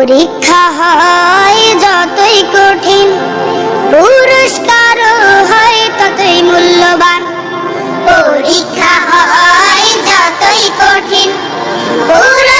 পরীক্ষা হয় যতই কঠিন পুরস্কার হয় ততই মূল্যবান। পরীক্ষা হয় যতই কঠিন পুরস্কার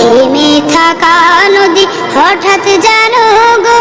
থেমে থাকা নদী হঠাৎ জানো গো